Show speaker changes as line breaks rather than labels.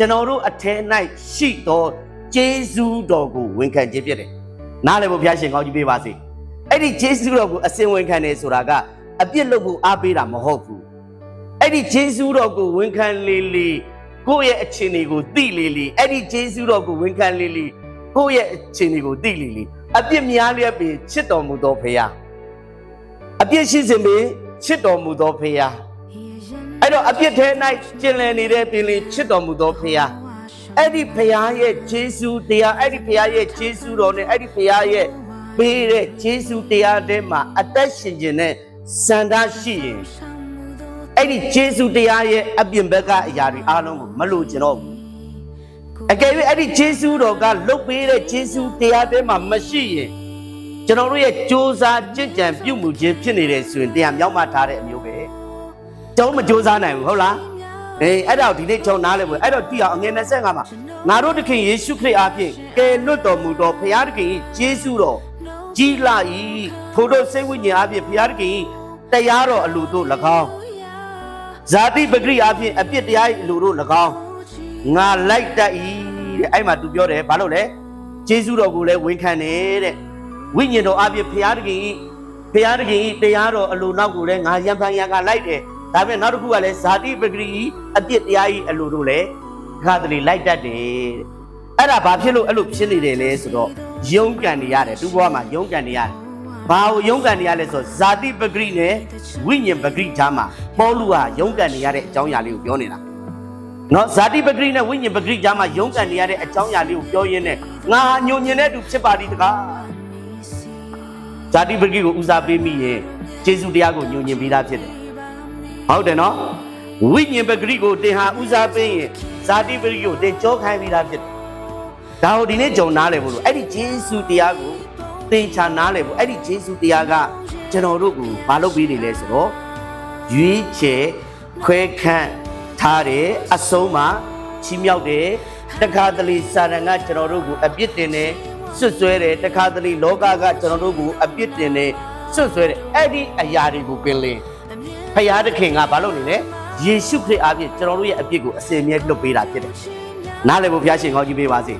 ကျွန်တော်တို့အထဲ၌ရှိသောဂျေဇုတော်ကိုဝန်ခံခြင်းဖြစ်တယ်နားလည်ဖို့ဘုရားရှင်ကောင်းကြီးပေးပါစေအဲ့ဒီဂျေဇုတော်ကိုအစင်ဝန်ခံတယ်ဆိုတာကအပြစ်လုပ်ဖို့အားပေးတာမဟုတ်ဘူးအဲ့ဒီဂျေဇုတော်ကိုဝန်ခံလေလေကိုယ့်ရဲ့အခြေအနေကိုသိလေလေအဲ့ဒီဂျေဇုတော်ကိုဝန်ခံလေလေကိုယ့်ရဲ့အခြေအနေကိုသိလေလေအပြစ်များလျက်ပင်ချစ်တော်မူသောဖခင်အပြစ်ရှိစဉ်ပင်ချစ်တော်မူသောဖခင် အဲ့တော့အပြစ်ထဲ၌ကျင်လည်နေတဲ့ပင်လင်ချစ်တော်မူသောဖခင်အဲ့ဒီဖခင်ရဲ့ဂျေစုတရားအဲ့ဒီဖခင်ရဲ့ဂျေစုတော်နဲ့အဲ့ဒီဖခင်ရဲ့ပေးတဲ့ဂျေစုတရားထဲမှာအသက်ရှင်ခြင်းနဲ့စန္ဒရှိရင်အဲ့ဒီဂျေစုတရားရဲ့အပြင်ဘက်ကအရာတွေအားလုံးကိုမလို့ကျင်တော့ဘူးအကယ်၍အဲ့ဒီဂျေစုတော်ကလုတ်ပေးတဲ့ဂျေစုတရားထဲမှာမရှိရင်ကျွန်တော်တို့ရဲ့စ조사ကြင်ကြံပြုမှုခြင်းဖြစ်နေတယ်ဆိုရင်တရားမြောက်မှထားတဲ့အမျိုးပဲ ကျုံးမကြိုးစားနိုင်ဘူးဟုတ်လားအေးအဲ့တော့ဒီနေ့ကျုံနားလဲဘူးအဲ့တော့တိအောင်အငယ်25မှာငါတို့တခင်ယေရှုခရစ်အားဖြင့်ကယ်လွတ်တော်မူသောဘုရားသခင်၏ယေရှုတော်ကြီးလာ၏ထိုတို့စိတ်ဝိညာဉ်အားဖြင့်ဘုရားသခင်၏တရားတော်အလိုတို့၎င်းဇာတိပဂရိအားဖြင့်အပြစ်တရား၏အလိုတို့၎င်းငါလိုက်တတ်၏တဲ့အဲ့မှာသူပြောတယ်ဘာလို့လဲယေရှုတော်ကိုလည်းဝန်ခံတယ်တဲ့ဝိညာဉ်တော်အားဖြင့်ဘုရားသခင်၏ဘုရားသခင်၏တရားတော်အလိုနောက်ကိုလည်းငါရံဖန်ရံကလိုက်တယ် ဒါပေမဲ့နောက်တစ်ခုကလည်းဇာတိပဂရီအပြစ်တရားကြီးအလိုတို့လည်းခါတလေလိုက်တတ်တယ်တဲ့အဲ့ဒါဘာဖြစ်လို့အဲ့လိုဖြစ်နေတယ်လဲဆိုတော့ယုံကန်နေရတယ်သူ့ဘဝမှာယုံကန်နေရတယ်ဘာကိုယုံကန်နေရလဲဆိုတော့ဇာတိပဂရီနဲ့ဝိညာဉ်ပဂရီကြားမှာပေါလုဟာယုံကန်နေရတဲ့အကြောင်းအရာလေးကိုပြောနေတာနော်ဇာတိပဂရိနဲ့ဝိညာဉ်ပဂရိကြားမှာယုံကန်နေရတဲ့အကြောင်းအရာလေးကိုပြောရင်းနဲ့ငါညုံညင်တဲ့သူဖြစ်ပါသည်တကားဇာတိပဂရိကိုဦးစားပေးမိရင်ယေရှုတရားကိုညုံညင်ပေးတာဖြစ်တယ် ဟုတ်တယ်နော်ဝိညာဉ်ပဂရိကိုတင်ဟာဦးစားပေးရင်ဇာတိပဂရိကိုတင်ကြောခိုင်းပြီးသားဖြစ်တယ်ဒါကိုဒီနေ့ကြုံနားလည်ဖို့လို့အဲ့ဒီဂျေစုတရားကိုသင်ချာနားလည်ဖို့အဲ့ဒီဂျေစုတရားကကျွန်တော်တို့ကိုမလုပ်ပေးနေလဲဆိုတော့ရွေးချယ်ခွဲခန့်ထားတယ်အဆုံးမှာချီးမြှောက်တယ်တခါတလေစာရန်ကကျွန်တော်တို့ကိုအပြစ်တင်တယ်ဆွတ်ဆွဲတယ်တခါတလေလောကကကျွန်တော်တို့ကိုအပြစ်တင်တယ်ဆွတ်ဆွဲတယ်အဲ့ဒီအရာတွေကိုပင်လင်း ဖယားသခင်ကဘာလုပ်နေလဲယေရှုခရစ်အားဖြင့်ကျွန်တော်တို့ရဲ့အပြစ်ကိုအစင်မြဲလွတ်ပေးတာဖြစ်တယ်။နားလည်ဖို့ဘုရားရှင်ကောင်းကြီးပေးပါစေ